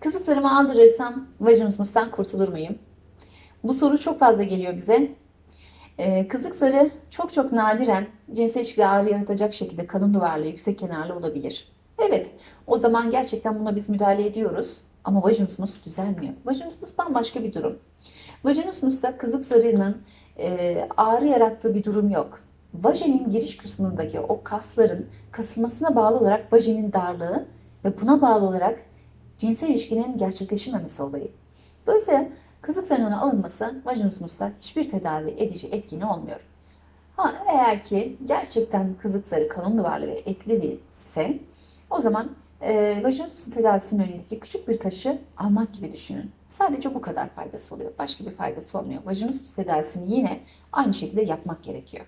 Kızıklarımı aldırırsam vajinismustan kurtulur muyum? Bu soru çok fazla geliyor bize. Ee, kızık zarı çok çok nadiren cinsel ilişkide ağrı yaratacak şekilde kalın duvarlı, yüksek kenarlı olabilir. Evet, o zaman gerçekten buna biz müdahale ediyoruz. Ama vajinismus düzelmiyor. Vajinismus bambaşka bir durum. Vajinismusta kızık zarının e, ağrı yarattığı bir durum yok. Vajinin giriş kısmındaki o kasların kasılmasına bağlı olarak vajinin darlığı ve buna bağlı olarak cinsel ilişkinin gerçekleşememesi olayı. Dolayısıyla kızık zarının alınması vajinismusta hiçbir tedavi edici etkini olmuyor. Ha, eğer ki gerçekten kızık zarı kalın duvarlı ve etli ise o zaman e, vajinismus tedavisinin önündeki küçük bir taşı almak gibi düşünün. Sadece bu kadar faydası oluyor. Başka bir faydası olmuyor. Vajinismus tedavisini yine aynı şekilde yapmak gerekiyor.